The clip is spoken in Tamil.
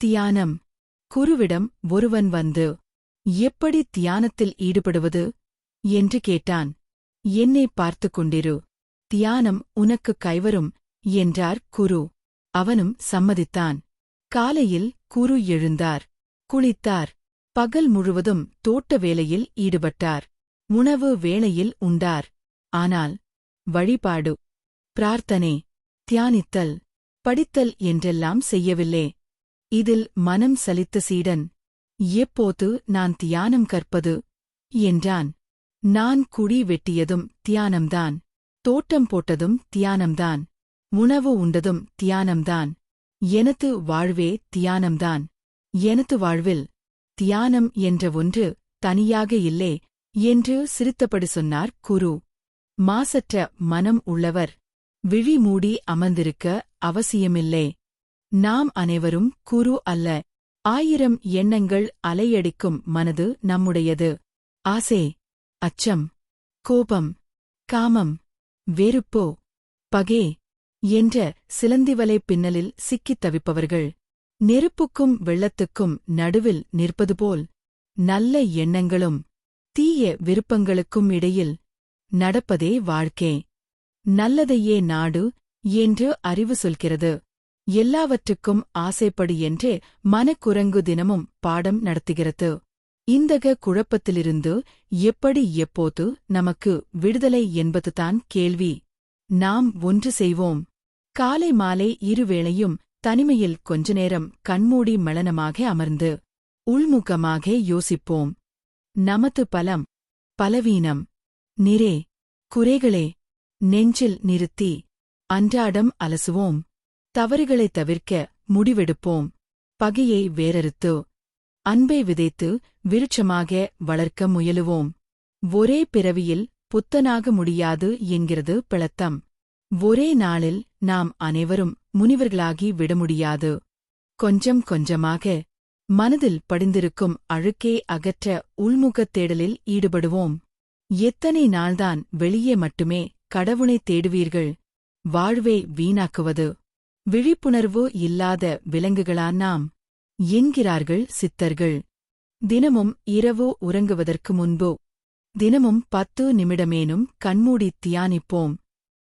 தியானம். குருவிடம் ஒருவன் வந்து எப்படி தியானத்தில் ஈடுபடுவது? என்று கேட்டான். என்னை பார்த்துக் கொண்டிரு. தியானம் உனக்கு கைவரும் என்றார் குரு. அவனும் சம்மதித்தான். காலையில் குரு எழுந்தார். குளித்தார். பகல் முழுவதும் தோட்ட வேலையில் ஈடுபட்டார். உணவு வேளையில் உண்டார். ஆனால் வழிபாடு பிரார்த்தனை தியானித்தல் படித்தல் என்றெல்லாம் செய்யவில்லை. இதில் மனம் சலித்த சீடன் எப்போது நான் தியானம் கற்பது? என்றான். நான் குடி வெட்டியதும் தியானம்தான் தோட்டம் போட்டதும் தியானம்தான் உணவு உண்டதும் தியானம்தான் எனது வாழ்வே தியானம்தான் எனது வாழ்வில் தியானம் என்ற ஒன்று தனியாக இல்லை என்று சிரித்தபடி சொன்னார் குரு. மாசற்ற மனம் உள்ளவர் விழி மூடி அமர்ந்திருக்க அவசியமில்லை. நாம் அனைவரும் குரு அல்ல. ஆயிரம் எண்ணங்கள் அலையடிக்கும் மனது நம்முடையது. ஆசை அச்சம் கோபம் காமம் வெறுப்போ பகே என்ற சிலந்திவலை பின்னலில் சிக்கித் தவிப்பவர்கள். நெருப்புக்கும் வெள்ளத்துக்கும் நடுவில் நிற்பதுபோல் நல்ல எண்ணங்களும் தீய விருப்பங்களுக்கும் இடையில் நடப்பதே வாழ்க்கை. நல்லதையே நாடு என்று அறிவு சொல்கிறது. எல்லாவற்றுக்கும் ஆசைப்படு என்றே மனக்குரங்கு தினமும் பாடம் நடத்துகிறது. இந்தக குழப்பத்திலிருந்து எப்படி எப்போது நமக்கு விடுதலை என்பதுதான் கேள்வி. நாம் ஒன்று செய்வோம். காலை மாலை இருவேளையும் தனிமையில் கொஞ்ச நேரம் கண்மூடி மலனமாக அமர்ந்து உள்முகமாக யோசிப்போம். நமது பலம் பலவீனம் நிறே குறைகளே நெஞ்சில் நிறுத்தி அன்றாடம் அலசுவோம். தவறுகளைத் தவிர்க்க முடிவெடுப்போம். பகையை வேறறுத்து அன்பை விதைத்து விருட்சமாக வளர்க்க முயலுவோம். ஒரே பிறவியில் புத்தனாக முடியாது என்கிறது பிளத்தம். ஒரே நாளில் நாம் அனைவரும் முனிவர்களாகி விட முடியாது. கொஞ்சம் கொஞ்சமாக மனதில் படிந்திருக்கும் அழுக்கே அகற்ற உள்முகத் தேடலில் ஈடுபடுவோம். எத்தனை நாள்தான் வெளியே மட்டுமே கடவுளைத் தேடுவீர்கள்? வாழ்வே வீணாக்குவது விழிப்புணர்வு இல்லாத விலங்குகளா நாம்? என்கிறார்கள் சித்தர்கள். தினமும் இரவோ உறங்குவதற்கு முன்போ தினமும் பத்து நிமிடமேனும் கண்மூடித் தியானிப்போம்.